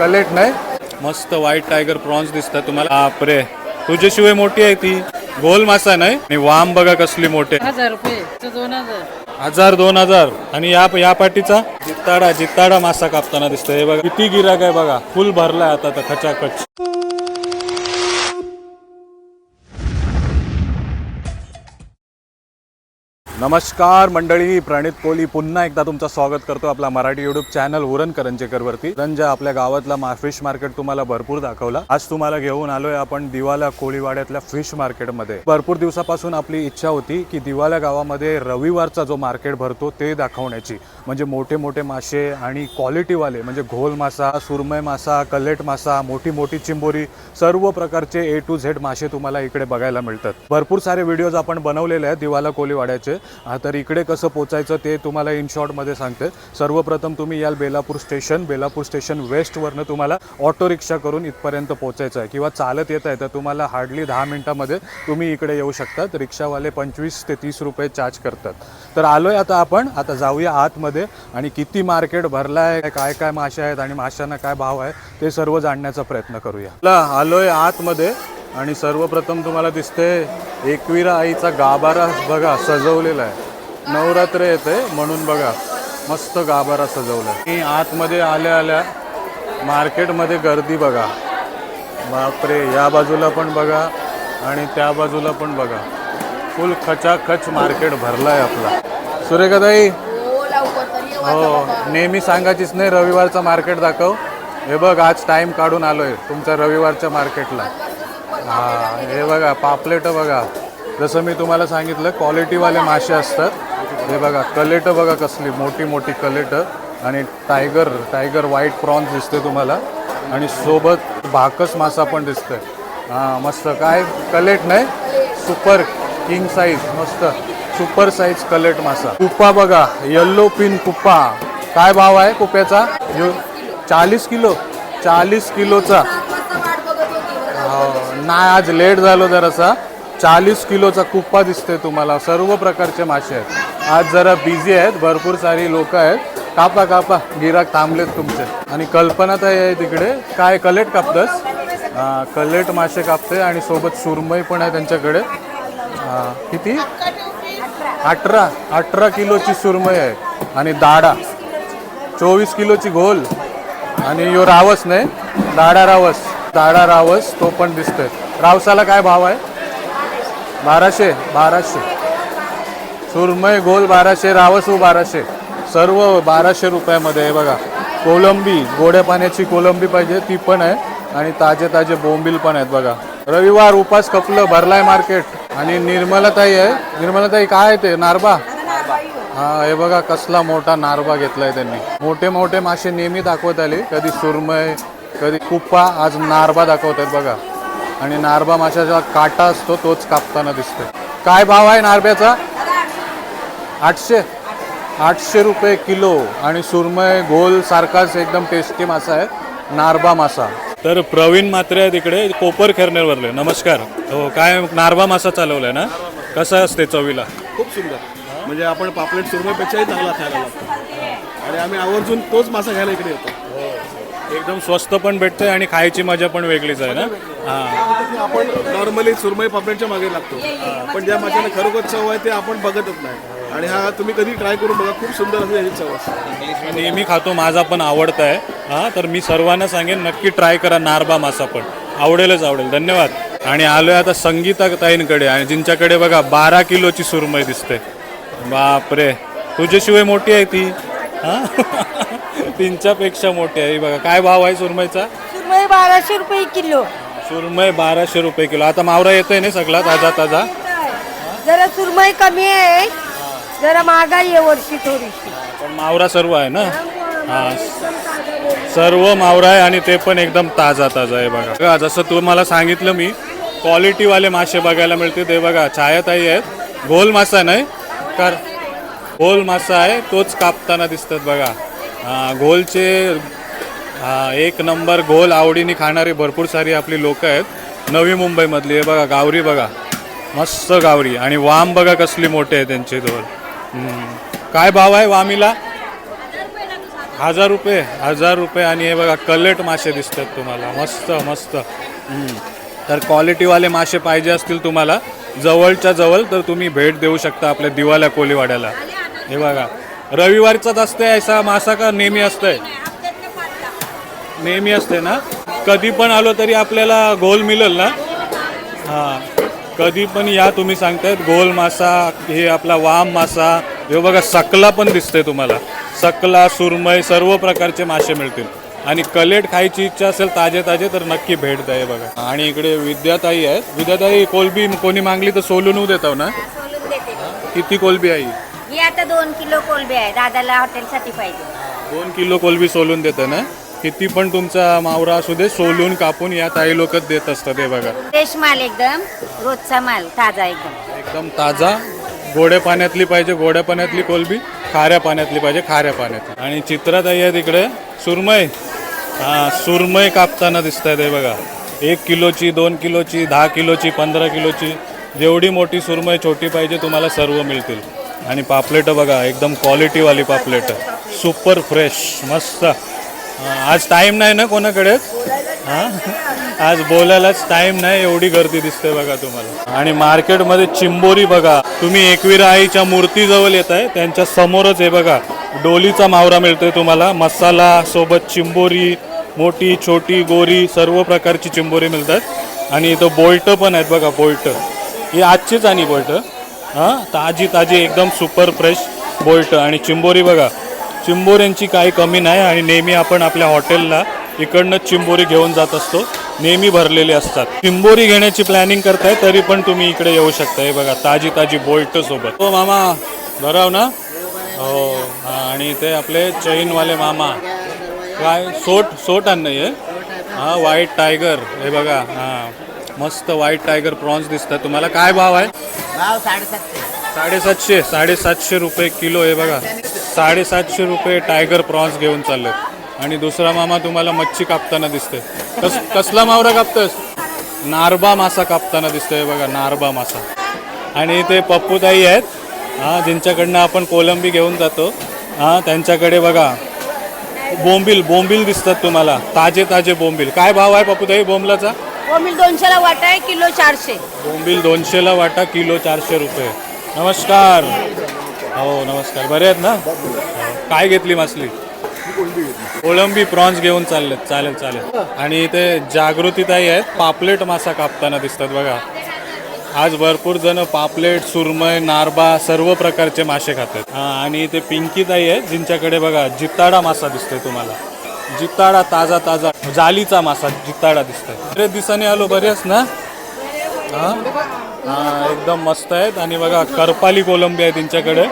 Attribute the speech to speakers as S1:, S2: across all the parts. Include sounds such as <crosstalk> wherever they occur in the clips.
S1: कलेट नाही. मस्त white tiger prawns दिसतात तुम्हाला. बापरे. तुझ्याशिवाय मोठी आहे ती. गोल मासा नाही. आणि वाम बघा कसली मोठे
S2: हजार रुपये. तो दोन हजार.
S1: हजार दोन हजार. आणि या या पाठीचा? जित्ताडा जित्ताडा मासा कापताना दिसतोय. हे बघा किती गिराक आहे बघा. फुल भरलाय आता तर खचाखच. नमस्कार मंडळी प्रणित कोहली पुन्हा एकदा तुमचं स्वागत करतो आपला मराठी युट्यूब चॅनल उरण करंजेकरवरती. रंजा आपल्या गावातला मा फिश मार्केट तुम्हाला भरपूर दाखवला. आज तुम्हाला घेऊन आलोय आपण दिवाला कोळीवाड्यातल्या फिश मार्केटमध्ये भरपूर दिवसापासून आपली इच्छा होती की दिवाला गावामध्ये रविवारचा जो मार्केट भरतो ते दाखवण्याची. म्हणजे मोठे मोठे मासे आणि क्वालिटीवाले म्हणजे घोल मासा सुरमय मासा कलेट मासा मोठी मोठी चिंबोरी सर्व प्रकारचे ए टू झेड मासे तुम्हाला इकडे बघायला मिळतात. भरपूर सारे व्हिडिओज आपण बनवलेले आहेत दिवाला कोळीवाड्याचे. तर इकडे कसं पोचायचं ते तुम्हाला इन शॉर्टमध्ये सांगते. सर्वप्रथम तुम्ही याल बेलापूर स्टेशन बेलापूर स्टेशन वेस्टवरनं तुम्हाला ऑटो रिक्षा करून इथपर्यंत पोचायचं आहे. किंवा चालत येत आहे तर तुम्हाला हार्डली दहा मिनिटामध्ये तुम्ही इकडे येऊ शकतात. रिक्षावाले पंचवीस ते तीस रुपये चार्ज करतात. तर आलोय आता आपण. आता जाऊया आतमध्ये. आणि किती मार्केट भरला आहे काय काय मासे आहेत आणि माशांना काय भाव आहे ते सर्व जाणण्याचा प्रयत्न करूया. आलोय आतमध्ये. आणि सर्वप्रथम तुम्हाला दिसते एकविरा आईचा गाभारा बघा सजवलेला आहे. नवरात्र येते म्हणून बघा मस्त गाभारा सजवला आणि आतमध्ये आल्या आल्या मार्केटमध्ये गर्दी बघा. बापरे या बाजूला पण बघा आणि त्या बाजूला पण बघा. फुल खचाखच मार्केट भरला आहे आपला. सुरेखाताई हो नेहमी सांगायचीच नाही रविवारचं मार्केट दाखव. हे बघ आज टाईम काढून आलोय तुमच्या रविवारच्या मार्केटला. हां हे बघा पापलेटं बघा. जसं मी तुम्हाला सांगितलं क्वालिटीवाले मासे असतात. हे बघा कलेटं बघा कसली मोठी मोठी कलेटं. आणि टायगर टायगर व्हाईट प्रॉन्स दिसते तुम्हाला. आणि सोबत भाकस मासा पण दिसतोय. हां मस्त. काय कलेट नाही? सुपर किंग साईज मस्त. सुपर साईज कलेट मासा. कुप्पा बघा येल्लो पिन कुप्पा. काय भाव आहे कुप्याचा चाळीस किलो. चाळीस किलोचा. नाही आज लेट झालो जरासा. चाळीस किलोचा कुप्पा दिसतोय तुम्हाला. सर्व प्रकारचे मासे आहेत. आज जरा बिझी आहेत. भरपूर सारी लोक आहेत. कापा कापा. गिराक थांबलेत तुमचे. आणि कल्पना ताई आहे तिकडे. काय कलेट कापतस? कलेट मासे कापते आणि सोबत सुरमई पण आहे त्यांच्याकडे. हां किती? अठरा. अठरा किलोची सुरमई आहे. आणि दाडा. चोवीस किलोची घोल. आणि यो रावस नाही. दाडा रावस. दाडा रावस तो पण दिसतोय. रावसाला काय भाव आहे? बाराशे बाराशे. सुरमय गोल बाराशे रावसू बाराशे. सर्व बाराशे रुपयामध्ये आहे बघा. कोलंबी गोड्या पाण्याची कोलंबी पाहिजे ती पण आहे. आणि ताजे ताजे बोंबील पण आहेत बघा. रविवार उपास कपलं भरलाय मार्केट. आणि निर्मलाताई आहे. निर्मलाताई काय आहे ते? नारबा? हा हे बघा कसला मोठा नारबा घेतलाय त्यांनी. मोठे मोठे मासे नेहमी दाखवत आले. कधी सुरमय कधी कुप्पा आज नारबा दाखवत आहेत बघा. आणि नारबा माशाचा काटा असतो तोच कापताना दिसतोय. काय भाव आहे नारब्याचा? आठशे. आठशे रुपये किलो. आणि सुरमय गोल सारखाच एकदम टेस्टी मासा आहे. नारबा मासा. तर प्रवीण मात्रे आहे तिकडे कोपर खेरनेरवरले. नमस्कार. हो काय नारबा मासा चालवलाय ना? कसा असते चवीला?
S3: खूप सुंदर. म्हणजे आपण पापलेट सुरमईपेक्षाही चांगला खायला लागतो. आणि आम्ही आवर्जून तोच मासा घ्यायला इकडे येतो.
S1: एकदम स्वस्त पण भेटते आणि खायची मजा पण वेगळीच आहे ना? हां.
S3: आपण नॉर्मली सुरमई पापलेटच्या मागे लागतो. पण ज्या माशाने खरोखर चव आहे ते आपण बघतच नाही. आणि हा तुम्ही कधी ट्राय करून बघा खूप सुंदर असे याची चव असते.
S1: मी नेहमी खातो माझा पण आवडता आहे हां तर मी सर्वांना सांगेन नक्की ट्राय करा नारबा मासा पण. आवडेलच आवडेल. धन्यवाद. आणि आलोय आता संगीता ताईंकडे. आणि जिंच्याकडे बघा बारा किलोची सुरमई दिसते. बापरे. तुझ्याशिवाय मोठी आहे ती. हां? <laughs> तीनच्यापेक्षा मोठी आहे. ही बघा काय भाव आहे सुरमईचा?
S4: सुरमई बाराशे रुपये किलो.
S1: सुरमई बाराशे रुपये किलो. आता मावरा येतोय ना सगळा ताजा ताजा?
S4: जरा सुरमई कमी आहे. जरा महागाई आहे वर्षी थोडीशी.
S1: पण मावरा सर्व आहे ना? हा सर्व मावरा आहे आणि ते पण एकदम ताजा ताजा आहे बघा. बघा जसं तुम्हाला सांगितलं मी क्वालिटीवाले मासे बघायला मिळते ते बघा छायाताई आहेत. गोल मासा नाही तर गोल मासा आहे तोच कापताना दिसतात बघा. घोलचे एक नंबर घोल आवडीने खाणारे भरपूर सारी आपली लोक आहेत. नवी मुंबईमधली हे बघा गावरी बघा. मस्त गावरी. आणि वाम बघा कसली मोठे आहे त्यांचे धोल काय भाव आहे वामीला? हजार रुपये हजार रुपये. आणि हे बघा कलेट मासे दिसतात तुम्हाला. मस्त मस्त. तर क्वालिटीवाले मासे पाहिजे असतील तुम्हाला. जवळच्या जवळ तर तुम्ही भेट देऊ शकता आपल्या दिवाल्या कोलीवाड्याला. हे बघा. रविवारचाच असते ऐसा मासा का नेहमी असतंय. नेहमी असते ना? कधी पण आलो तरी आपल्याला गोल मिळेल ना? हां. कधी पण या तुम्ही सांगतायत गोल मासा हे आपला वाम मासा. हे बघा सकला पण दिसतंय तुम्हाला. सकला सुरमई सर्व प्रकारचे मासे मिळतील. आणि कलेट खायची इच्छा असेल ताजे ताजे तर नक्की भेट द्या हे बघा. आणि इकडे विद्याताई आहेत. विद्याताई कोलबी कोणी मागली तर सोलून देताव ना? किती कोलबी आहे ही?
S4: आता दोन किलो कोलबी आहे. दादाला हॉटेलसाठी पाहिजे.
S1: दोन किलो कोलबी सोलून देतं ना? किती पण तुमचा मावरा असू दे सोलून कापून या ताई लोकच देत असतात हे बघा.
S4: फ्रेश माल एकदम रोजचा माल ताजा एकदम.
S1: एकदम ताजा गोड्या पाण्यातली पाहिजे गोड्या पाण्यातली कोलबी खाऱ्या पाण्यातली पाहिजे खाऱ्या पाण्यातली. आणि चित्रात आहे तिकडे सुरमई. हा सुरमई कापताना दिसत आहेत हे बघा. एक किलोची दोन किलोची दहा किलोची पंधरा किलोची जेवढी मोठी सुरमई छोटी पाहिजे तुम्हाला सर्व मिळतील. आणि पापलेटं बघा एकदम क्वालिटीवाली पापलेटं. सुपर फ्रेश मस्त. आज टाईम नाही ना कोणाकडेच हां? आज बोलायलाच टाइम नाही एवढी गर्दी दिसते बघा तुम्हाला. आणि मार्केटमध्ये चिंबोरी बघा तुम्ही एकवीरा आईच्या मूर्तीजवळ येत आहे त्यांच्या समोरच आहे बघा डोलीचा मावरा मिळतोय तुम्हाला. मसाला सोबत चिंबोरी मोठी छोटी गोरी सर्व प्रकारची चिंबोरी मिळतात. आणि इथं बोल्ट पण आहेत बघा बोल्ट. ही आजचीच आणि बोल्ट. हां ताजी ताजी एकदम सुपर फ्रेश बोल्ट आणि चिंबोरी बघा. चिंबोऱ्यांची काही कमी नाही आणि नेहमी आपण आपल्या हॉटेलला इकडनंच चिंबोरी घेऊन जात असतो. नेहमी भरलेले असतात. चिंबोरी घेण्याची प्लॅनिंग करताय तरी पण तुम्ही इकडे येऊ शकता. हे बघा ताजी ताजी बोल्ट सोबत. हो मामा. बराव ना? हो आणि ते आपले चैनवाले मामा. काय? सोट सोट आण नाही आहे हां व्हाईट टायगर हे बघा हां. मस्त व्हाईट टायगर प्रॉन्स दिसतात. तुम्हाला काय भाव आहे?
S5: भाव साडेसातशे.
S1: साडेसातशे साडेसातशे रुपये किलो आहे बघा. साडेसातशे रुपये टायगर प्रॉन्स घेऊन चालले. आणि दुसरा मामा तुम्हाला मच्छी कापताना दिसते कस कसला मावरा कापतस नारबा मासा कापताना दिसतोय बघा नारबा मासा. आणि ते पप्पूताई आहेत. हां ज्यांच्याकडनं आपण कोलंबी घेऊन जातो. हां त्यांच्याकडे बघा. बोंबील बोंबील दिसतात तुम्हाला. ताजे ताजे बोंबील. काय भाव आहे पप्पूताई बोंबलाचा?
S4: कोमिल दोनशेला वाटा आहे किलो चारशे.
S1: बोंबील दोनशेला वाटा किलो चारशे रुपये. नमस्कार. हो नमस्कार. बरे आहेत ना? काय घेतली मासली? कोळंबी प्रॉन्स घेऊन चाललेत. चालेल चालेल. आणि इथे जागृतीताई आहेत. पापलेट मासा कापताना दिसतात बघा. आज भरपूर जण पापलेट सुरमय नारबा सर्व प्रकारचे मासे खातात. आणि इथे पिंकीताई आहेत जिंच्याकडे बघा जिताडा मासा दिसतोय तुम्हाला. जिताडा ताजा ताजा. जालीचा मासा जिताडा दिसतोय. बरेच दिसाने आलो बरेच ना? हा? हां एकदम मस्त आहेत. आणि बघा करपाली कोलंबी आहे त्यांच्याकडे.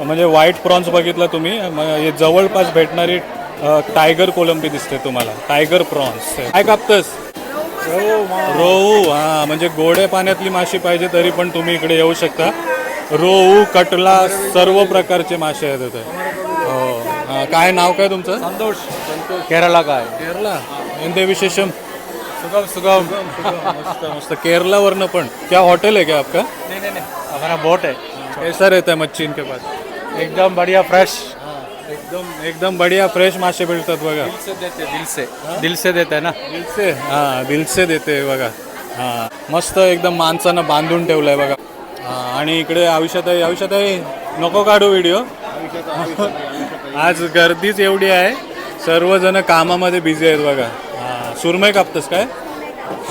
S1: म्हणजे व्हाईट प्रॉन्स बघितलं तुम्ही. हे जवळपास भेटणारी टायगर कोलंबी दिसते तुम्हाला. टायगर प्रॉन्स काय कापतस? रोहू. हा म्हणजे गोड्या पाण्यातली माशी पाहिजे तरी पण तुम्ही इकडे येऊ शकता. रोहू कटला सर्व प्रकारचे मासे आहेत हो काय नाव काय तुमचं? संतोष.
S6: केरला का है
S1: केरला हिंदी विशेषम
S6: सुगम सुगम
S1: मस्त मस्त केरलावरनं पण क्या होटल है क्या आपका
S6: नहीं नहीं नहीं हमारा बोट है
S1: कैसा रहता है मच्छी इनके पास
S6: एकदम बढ़िया फ्रेश
S1: एकदम एकदम बढ़िया फ्रेश मासे मिळतात बघा
S6: दिल से देते दिल से दिल से देते हैं ना
S1: दिल से हां दिल से देते बघा हां मस्त एकदम माणसानं बांधून ठेवलंय बघा हां आणि इकडे आयुष्याताई आयुष्याताई नको काढू व्हिडिओ आज गर्दीच एवढी आहे सर्वजण कामामध्ये बिझी आहेत बघा. हां सुरमई कापतस काय?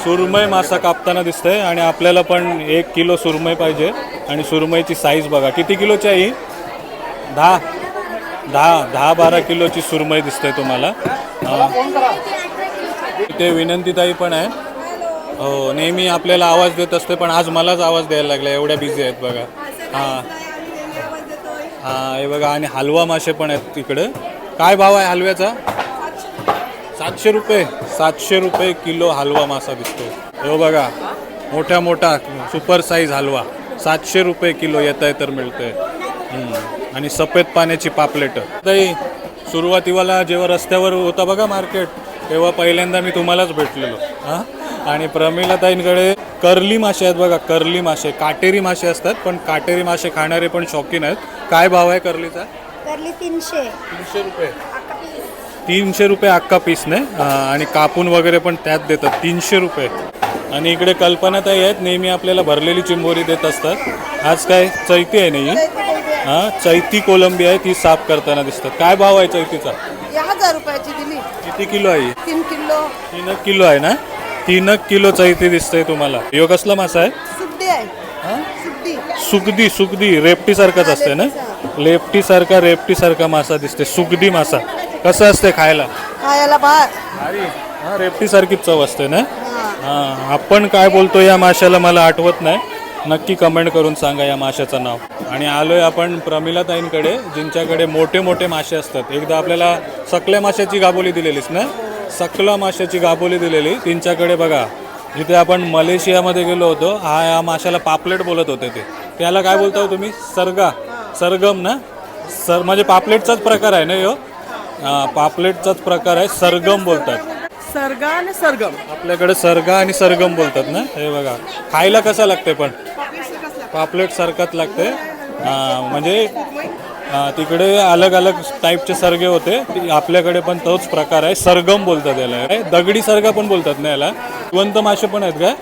S1: सुरमई मासा कापताना दिसतंय आणि आपल्याला पण एक किलो सुरमई पाहिजे आणि सुरमईची साईज बघा. किती किलोची आहे दहा. दहा दहा बारा किलोची सुरमई दिसते तुम्हाला. ते विनंतीताई पण आहे. हो नेहमी आपल्याला आवाज देत असते पण आज मलाच आवाज द्यायला लागला एवढ्या बिझी आहेत बघा. हां. हां हे बघा आणि हलवा मासे पण आहेत तिकडे काय भाव आहे हलव्याचा? सातशे रुपये. सातशे रुपये किलो हलवा मासा दिसतो हो बघा मोठ्या मोठा सुपर साईज हलवा. सातशे रुपये किलो येत आहे तर मिळतंय. आणि सफेद पाण्याची पापलेट. ताई सुरुवातीवाला जेव्हा रस्त्यावर होता बघा मार्केट तेव्हा पहिल्यांदा मी तुम्हालाच भेटलेलो. हां? आणि प्रमिला ताईंकडे कर्ली मासे आहेत बघा कर्ली मासे. काटेरी मासे असतात पण काटेरी मासे खाणारे पण शौकीन आहेत. काय भाव आहे कर्लीचा?
S4: करली तीनशे.
S1: तीनशे रुपये. तीनशे रुपये अख्खा पीस ने? आणि कापून वगैरे पण त्यात देतात. तीनशे रुपये. आणि इकडे कल्पनाताई आहेत. नेहमी आपल्याला भरलेली चिंबोरी देत असतात. आज काय? चैती आहे नाही हां चैती कोलंबी आहे. ती साफ करताना दिसतात. काय भाव आहे चैतीचा?
S4: हजार रुपयाची दिली.
S1: किती किलो आहे?
S4: तीन किलो.
S1: तीन किलो आहे ना? तीन किलो चैती दिसतंय तुम्हाला. यो कसला मासा आहे?
S4: आहे.
S1: सुगदी सुगदी रेपटी सारखाच असते ना? लेपटी सारखा रेपटी सारखा मासा दिसते सुगदी मासा. कसं असते खायला?
S4: खायला
S1: अरे हा रेपटी सारखीच चव असते ना? हा. आपण काय बोलतो या माशाला मला आठवत नाही. नक्की कमेंट करून सांगा या माशाचं नाव. आणि आलोय आपण प्रमिला ताईंकडे जिंच्याकडे मोठे मोठे मासे असतात. एकदा आपल्याला सकल्या माशाची गाबोली दिलेलीस ना? सकला माशाची गाबोली दिलेली. त्यांच्याकडे बघा. जिथे आपण मलेशियामध्ये गेलो होतो हा या माशाला पापलेट बोलत होते ते. त्याला काय बोलता हो तुम्ही? सरगा. सरगम ना? सर म्हणजे पापलेटचाच प्रकार आहे ना यो? पापलेटचाच प्रकार आहे. सरगम बोलतात.
S5: सरगा आणि सरगम.
S1: आपल्याकडे सरगा आणि सरगम बोलतात ना? हे बघा. खायला कसं लागते पण? पापलेट सारखाच लागते. म्हणजे तिकडे अलग अलग टाईपचे सरगे होते. आपल्याकडे पण तोच प्रकार आहे. सरगम बोलतात याला. दगडी सरगा पण बोलतात ना याला? जिवंत मासे पण आहेत का?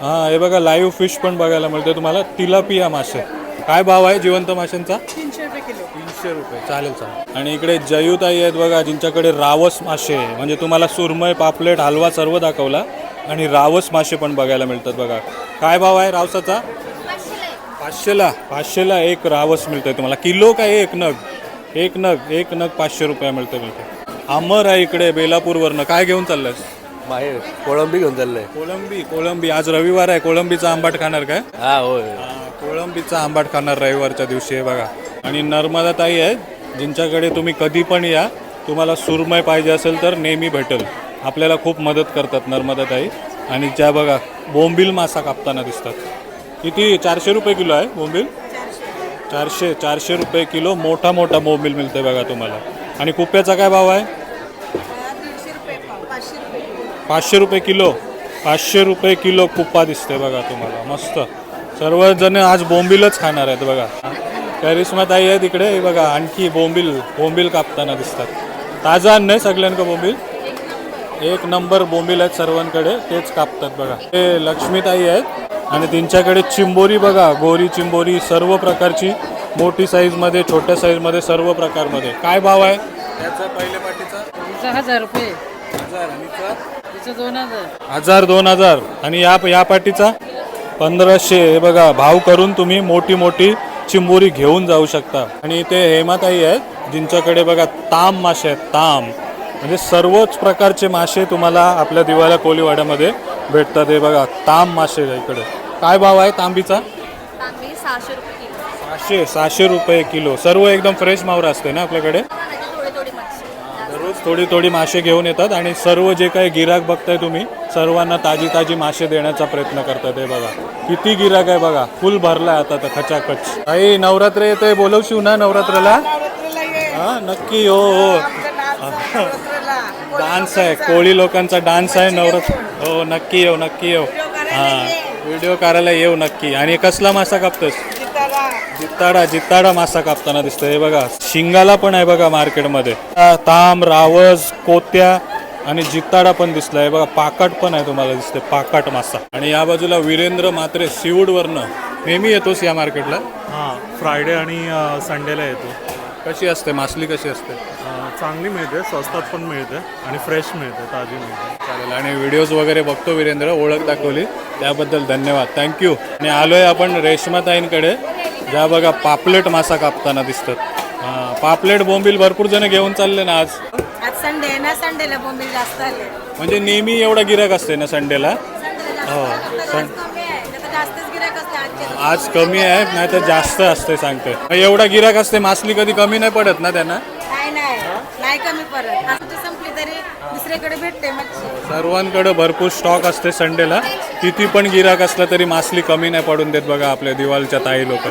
S1: हा हे बघा लाईव्ह फिश पण बघायला मिळते तुम्हाला. तिलापिया मासे. काय भाव आहे जिवंत माशांचा?
S5: तीनशे रुपये किलो.
S1: तीनशे रुपये. चालेल चालेल. आणि इकडे जयुताई आहेत बघा जिंच्याकडे रावस मासे म्हणजे तुम्हाला सुरमय पापलेट हलवा सर्व दाखवला. आणि रावस मासे पण बघायला मिळतात बघा. काय भाव आहे रावसाचा? पाचशेला. पाचशेला एक रावस मिळतंय तुम्हाला. किलो काय एक नग? एक नग एक नग पाचशे रुपये मिळतं मिळतं अमर आहे इकडे बेलापूरवरनं. काय घेऊन चाललंस
S7: बाहेर कोळंबी घेऊन चाललंय.
S1: कोळंबी कोळंबी. आज रविवार आहे. कोळंबीचा आंबाट खाणार काय?
S7: हा होय.
S1: हा, कोळंबीचा आंबाट खाणार रविवारच्या दिवशी आहे बघा. आणि नर्मदा ताई आहेत जिंच्याकडे तुम्ही कधी पण या तुम्हाला सुरमय पाहिजे असेल तर नेहमी भेटेल. आपल्याला खूप मदत करतात नर्मदा ताई. आणि ज्या बघा बोंबील मासा कापताना दिसतात. किती? चारशे रुपये किलो आहे बोंबील चारशे चारशे रुपये किलो मोठा मोठा बोंबील मिळते बघा तुम्हाला. आणि कुप्याचा काय भाव आहे? पाचशे रुपये किलो. पाचशे रुपये किलो कुप्पा दिसते बघा तुम्हाला. मस्त. सर्वजण आज बोंबीलच खाणार आहेत बघा. करिश्मा ताई आहे तिकडे बघा आणखी बोंबील बोंबील कापताना दिसतात. ताजा अन्न आहे सगळ्यांकडे बोंबील एक नंबर. बोंबील आहेत सर्वांकडे. तेच कापतात बघा. ते लक्ष्मीताई आहेत. आणि त्यांच्याकडे चिंबोरी बघा गोरी चिंबोरी सर्व प्रकारची मोठी साईजमध्ये छोट्या साईजमध्ये सर्व प्रकारमध्ये. काय भाव आहे? त्याचा पहिल्या पाटीचा
S2: हिचं हजार रुपये. तिचं दोन हजार.
S1: हजार दोन हजार. आणि या या पाटीचा पंधराशे. हे बघा भाव करून तुम्ही मोठी मोठी चिंबोरी घेऊन जाऊ शकता. आणि इथे हेमाताई आहेत जिंच्याकडे बघा ताम मासे आहेत ताम. म्हणजे सर्वच प्रकारचे मासे तुम्हाला आपल्या दिवाळ्या कोलीवाड्यामध्ये भेटतात. हे बघा ताम मासे आहे इकडे. काय भाव आहे तांबीचा?
S8: तांबी सहाशे रुपये किलो.
S1: सहाशे सहाशे रुपये किलो. सर्व एकदम फ्रेश मावरा असते ना आपल्याकडे?
S8: थोडे थोडी मच्छी
S1: दररोज थोडी थोडी मासे घेऊन येतात आणि सर्व जे काही गिराक बघताय तुम्ही सर्वांना ताजी ताजी मासे देण्याचा प्रयत्न करतात. हे बघा किती गिराक आहे बघा फुल भरलाय आता तर खचाखच. आई नवरात्र येते बोलवशीव ना नवरात्राला. हा नक्की हो हो. डान्स आहे कोळी लोकांचा डान्स आहे नवरात्र. हो नक्की येऊ नक्की येऊ हा. व्हिडिओ करायला येऊ नक्की. आणि कसला मासा कापतोस? जित्ताडा जित्ताडा मासा कापताना दिसतोय. हे बघा शिंगाला पण आहे बघा मार्केटमध्ये. आ, ताम रावस कोत्या आणि जित्ताडा पण दिसलाय. बघा पाकाट पण आहे तुम्हाला दिसते पाकाट मासा. आणि या बाजूला वीरेंद्र मात्रे सीवूडवरनं. नेहमी येतोस या मार्केटला
S9: हां फ्रायडे आणि संडेला येतो.
S1: कशी असते? मासली कशी असते?
S9: चांगली मिळते स्वस्तात पण मिळते आणि फ्रेश मिळते ताजी मिळते.
S1: चालेल. आणि व्हिडिओज वगैरे बघतो वीरेंद्र ओळख दाखवली. त्याबद्दल धन्यवाद. थँक्यू आणि आलोय आपण रेशमाताईंकडे ज्या बघा पापलेट मासा कापताना दिसतात. हां पापलेट बोंबील भरपूर जण घेऊन चालले ना आज.
S5: आज संडे आहे ना संडेला बोंबील जास्त आले.
S1: म्हणजे नेहमी एवढा गिराक असते ना संडेला? हो. सं
S5: कमी आहे नाही तर जास्तच गिरायक असते आजचे
S1: आज कमी आहे नाही तर जास्त असते सांगते एवढा गिराक असते मासली कधी कमी नाही पडत ना त्यांना?
S5: नाही नाही. नाही कमी परत आमची संपली तरी दुसरीकडे भेटते मच्छी.
S1: सर्वांकडे भरपूर स्टॉक असते संडेला किती पण गिराक असलं तरी मासली कमी नाही पडून देत बघा आपल्या दिवाळच्या ताई लोक.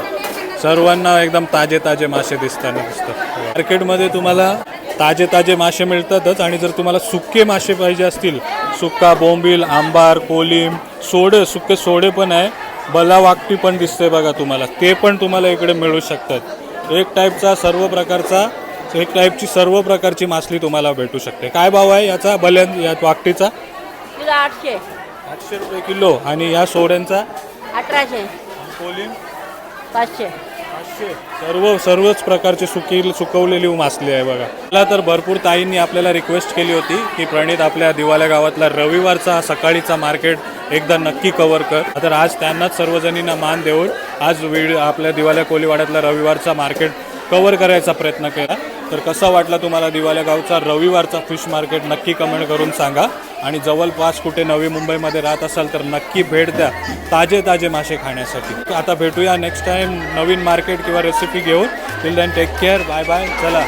S1: सर्वांना एकदम ताजे ताजे मासे दिसताना दिसतात मार्केटमध्ये तुम्हाला ताजे ताजे मासे मिळतातच आणि जर तुम्हाला सुके मासे पाहिजे असतील सुक्का बोंबील आंबार कोलिम सोडे सुके सोडे पण आहे. बला वाकटी पण दिसते बघा तुम्हाला. ते पण तुम्हाला इकडे मिळू शकतात. एक टाईपचा सर्व प्रकारचा एक टाईपची सर्व प्रकारची मासली तुम्हाला भेटू शकते. काय भाव आहे याचा? बल्यान या वाकटीचा?
S4: आठशे.
S1: आठशे रुपये किलो. आणि या सोड्यांचा?
S4: अठराशे.
S1: कोलिम
S4: पाचशे.
S1: सर्व सर्वच प्रकारची सुकी सुकवलेली मासली आहे बघा. मला तर भरपूर ताईंनी आपल्याला रिक्वेस्ट केली होती की प्रणित आपल्या दिवाल्या गावातला रविवारचा सकाळीचा मार्केट एकदा नक्की कव्हर कर. तर आज त्यांनाच सर्वजणींना मान देऊन आज वेळ आपल्या दिवाल्या कोलीवाड्यातला रविवारचा मार्केट कव्हर करायचा प्रयत्न केला. तर कसा वाटला तुम्हाला दिवाल्या गावचा रविवारचा फिश मार्केट? नक्की कमेंट करून सांगा. आणि जवळपास कुठे नवी मुंबईमध्ये राहत असाल तर नक्की भेट द्या. ताजे ताजे मासे खाण्यासाठी. आता भेटूया नेक्स्ट टाईम नवीन मार्केट किंवा रेसिपी घेऊन. Till then take care bye bye चला.